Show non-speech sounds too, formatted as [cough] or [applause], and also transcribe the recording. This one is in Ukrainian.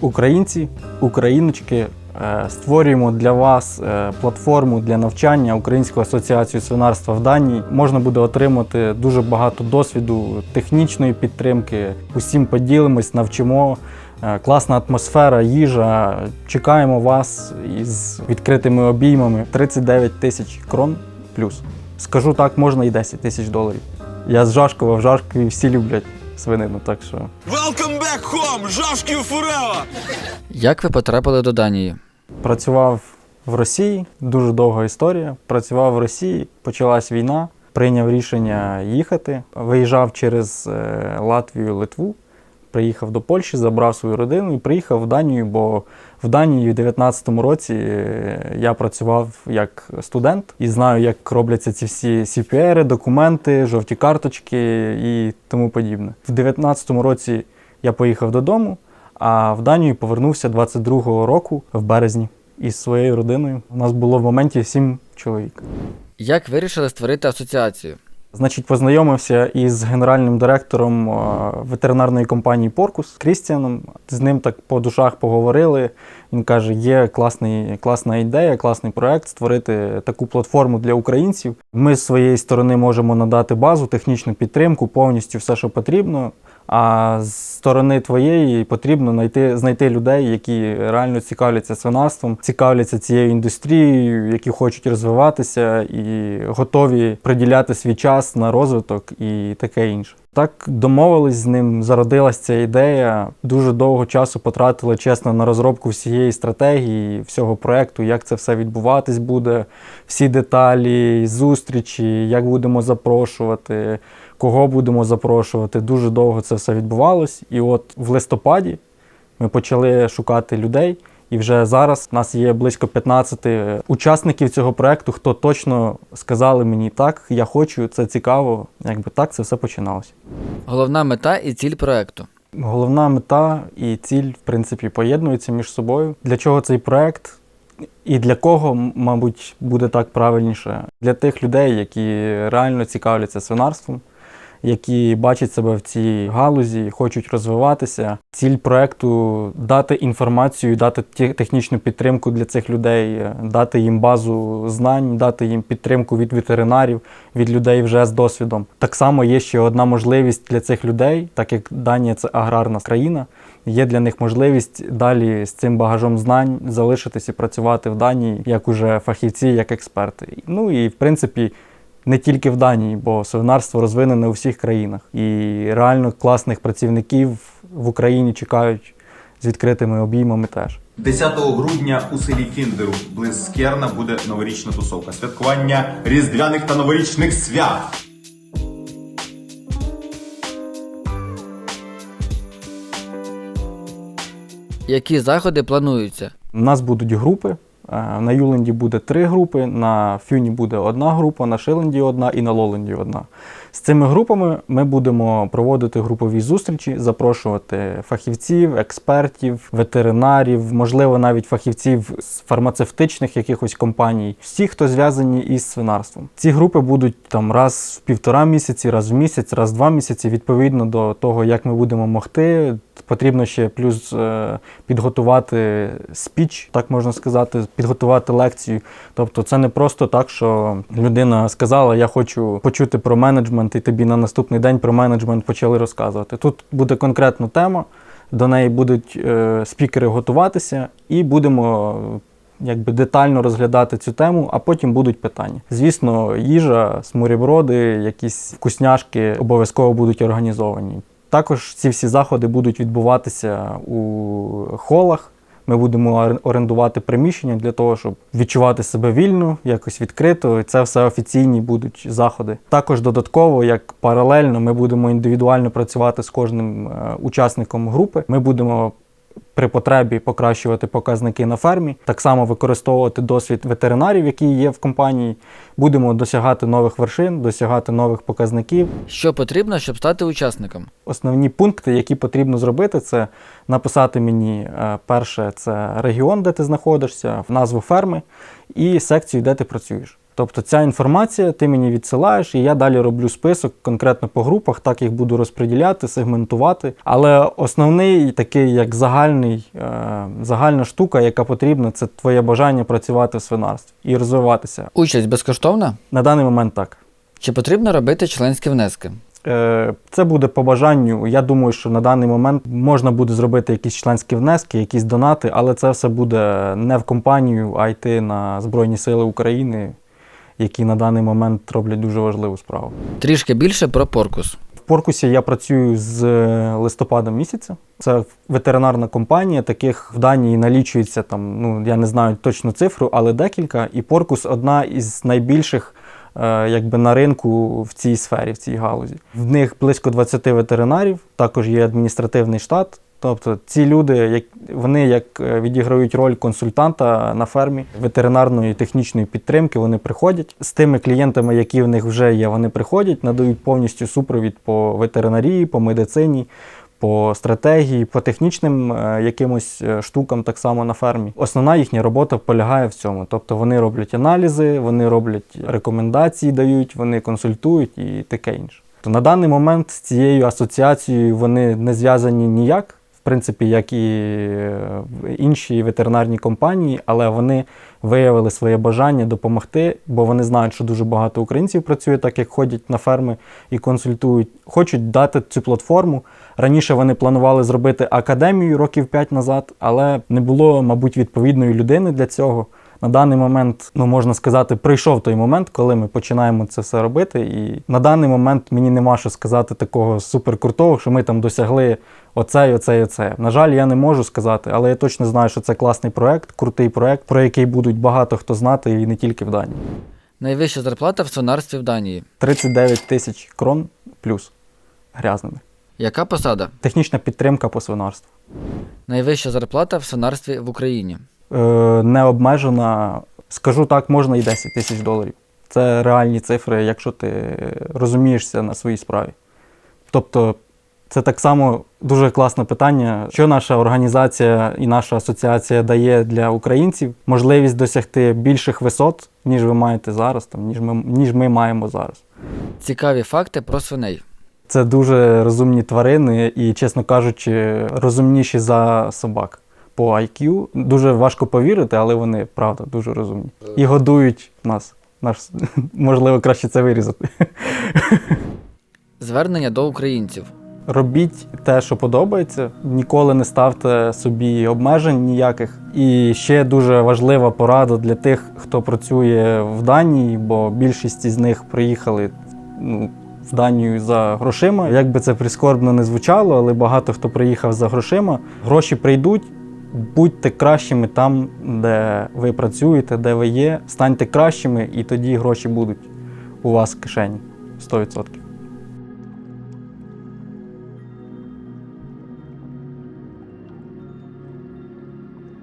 Українці, україночки, е, створюємо для вас е, платформу для навчання Української асоціації свинарства в Данії. Можна буде отримати дуже багато досвіду, технічної підтримки. Усім поділимось, навчимо. Е, Класна атмосфера, їжа. Чекаємо вас із відкритими обіймами. 39 тисяч крон плюс. Скажу так, можна і 10 тисяч доларів. Я з Жашкова, в Жашкові всі люблять свинину, так що. Welcome back home! Жашків forever! Як ви потрапили до Данії? Працював в Росії, дуже довга історія. Працював в Росії, почалась війна, прийняв рішення їхати. Виїжджав через е, Латвію, Литву, приїхав до Польщі, забрав свою родину і приїхав в Данію, бо в Данії в 2019 році е, я працював як студент і знаю, як робляться ці всі CPR, документи, жовті карточки і тому подібне. В 2019 році я поїхав додому. А в Данію повернувся 22-го року в березні із своєю родиною. У нас було в моменті сім чоловік. Як вирішили створити асоціацію? Значить, познайомився із генеральним директором е, ветеринарної компанії Поркус Крістіаном. З ним так по душах поговорили. Він каже: є класний, класна ідея, класний проект створити таку платформу для українців. Ми з своєї сторони можемо надати базу, технічну підтримку, повністю все, що потрібно. А з сторони твоєї потрібно знайти, знайти людей, які реально цікавляться свинарством, цікавляться цією індустрією, які хочуть розвиватися і готові приділяти свій час на розвиток і таке інше. Так домовились з ним, зародилась ця ідея. Дуже довго часу потратили чесно на розробку всієї стратегії, всього проекту, як це все відбуватись буде, всі деталі, зустрічі, як будемо запрошувати, кого будемо запрошувати. Дуже довго це все відбувалось. І от в листопаді ми почали шукати людей. І вже зараз у нас є близько 15 учасників цього проекту, хто точно сказали мені так, я хочу, це цікаво. Якби так це все починалося. Головна мета і ціль проекту. Головна мета і ціль, в принципі, поєднуються між собою. Для чого цей проект? І для кого, мабуть, буде так правильніше? Для тих людей, які реально цікавляться свинарством, які бачать себе в цій галузі, хочуть розвиватися. Ціль проекту дати інформацію, дати технічну підтримку для цих людей, дати їм базу знань, дати їм підтримку від ветеринарів, від людей вже з досвідом. Так само є ще одна можливість для цих людей, так як Данія це аграрна країна. Є для них можливість далі з цим багажом знань залишитись і працювати в Данії як уже фахівці, як експерти. Ну і в принципі не тільки в Данії, бо свинарство розвинене у всіх країнах. І реально класних працівників в Україні чекають з відкритими обіймами теж. 10 грудня у селі Кіндеру близ Керна буде новорічна тусовка. Святкування різдвяних та новорічних свят. Які заходи плануються? У нас будуть групи. Е, На Юленді буде три групи, на Фюні буде одна група, на Шиленді одна і на Лоленді одна. З цими групами ми будемо проводити групові зустрічі, запрошувати фахівців, експертів, ветеринарів, можливо, навіть фахівців з фармацевтичних якихось компаній, всі, хто зв'язані із свинарством. Ці групи будуть там раз в півтора місяці, раз в місяць, раз в два місяці, відповідно до того, як ми будемо могти. Потрібно ще плюс е, підготувати спіч, так можна сказати, підготувати лекцію. Тобто, це не просто так, що людина сказала, я хочу почути про менеджмент, і тобі на наступний день про менеджмент почали розказувати. Тут буде конкретна тема, до неї будуть е, спікери готуватися, і будемо. Якби детально розглядати цю тему, а потім будуть питання. Звісно, їжа, сморіброди, якісь вкусняшки обов'язково будуть організовані. Також ці всі заходи будуть відбуватися у холах. Ми будемо ор- орендувати приміщення для того, щоб відчувати себе вільно, якось відкрито. Це все офіційні будуть заходи. Також додатково, як паралельно, ми будемо індивідуально працювати з кожним е, учасником групи. Ми будемо при потребі покращувати показники на фермі, так само використовувати досвід ветеринарів, які є в компанії. Будемо досягати нових вершин, досягати нових показників. Що потрібно, щоб стати учасником? Основні пункти, які потрібно зробити, це написати мені е, перше, це регіон, де ти знаходишся, назву ферми і секцію, де ти працюєш. Тобто ця інформація ти мені відсилаєш, і я далі роблю список конкретно по групах, так їх буду розподіляти, сегментувати. Але основний такий, як загальний, е, загальна штука, яка потрібна, це твоє бажання працювати в свинарстві і розвиватися. Участь безкоштовна? На даний момент так. Чи потрібно робити членські внески? Е, Це буде по бажанню. Я думаю, що на даний момент можна буде зробити якісь членські внески, якісь донати, але це все буде не в компанію, а йти на Збройні Сили України, які на даний момент роблять дуже важливу справу. Трішки більше про Поркус. В Поркусі я працюю з е, листопада місяця. Це ветеринарна компанія. Таких в Данії налічується там. Ну я не знаю точну цифру, але декілька. І Поркус одна із найбільших. е, Якби на ринку в цій сфері, в цій галузі. В них близько 20 ветеринарів, також є адміністративний штат. Тобто ці люди, як вони як е, відіграють роль консультанта на фермі ветеринарної технічної підтримки, вони приходять з тими клієнтами, які в них вже є. Вони приходять, надають повністю супровід по ветеринарії, по медицині. По стратегії, по технічним е, якимось е, штукам так само на фермі. Основна їхня робота полягає в цьому. Тобто вони роблять аналізи, вони роблять рекомендації, дають, вони консультують і таке інше. То на даний момент з цією асоціацією вони не зв'язані ніяк, принципі, як і е, інші ветеринарні компанії, але вони виявили своє бажання допомогти, бо вони знають, що дуже багато українців працює так, як ходять на ферми і консультують. Хочуть дати цю платформу. Раніше вони планували зробити академію років 5 назад, але не було, мабуть, відповідної людини для цього. На даний момент, ну можна сказати, прийшов той момент, коли ми починаємо це все робити. І на даний момент мені нема що сказати такого суперкрутого, що ми там досягли оце, і оце, і оце. На жаль, я не можу сказати, але я точно знаю, що це класний проект, крутий проект, про який будуть багато хто знати, і не тільки в Данії. Найвища зарплата в свинарстві в Данії. 39 тисяч крон плюс грязними. Яка посада? Технічна підтримка по свинарству. Найвища зарплата в свинарстві в Україні. Е, не обмежена, скажу так, можна і 10 тисяч доларів. Це реальні цифри, якщо ти розумієшся на своїй справі. Тобто, це так само дуже класне питання, що наша організація і наша асоціація дає для українців можливість досягти більших висот, ніж ви маєте зараз, там, ніж, ми, ніж ми маємо зараз. Цікаві факти про свиней. Це дуже розумні тварини і, чесно кажучи, розумніші за собак. По IQ дуже важко повірити, але вони правда дуже розумні. І годують нас. Наш, [laughs] можливо, краще це вирізати. Звернення до українців. Робіть те, що подобається. Ніколи не ставте собі обмежень ніяких. І ще дуже важлива порада для тих, хто працює в Данії, бо більшість із них приїхали ну, в Данію за грошима. Як би це прискорбно не звучало, але багато хто приїхав за грошима. Гроші прийдуть. Будьте кращими там, де ви працюєте, де ви є. Станьте кращими, і тоді гроші будуть у вас в кишені 100%.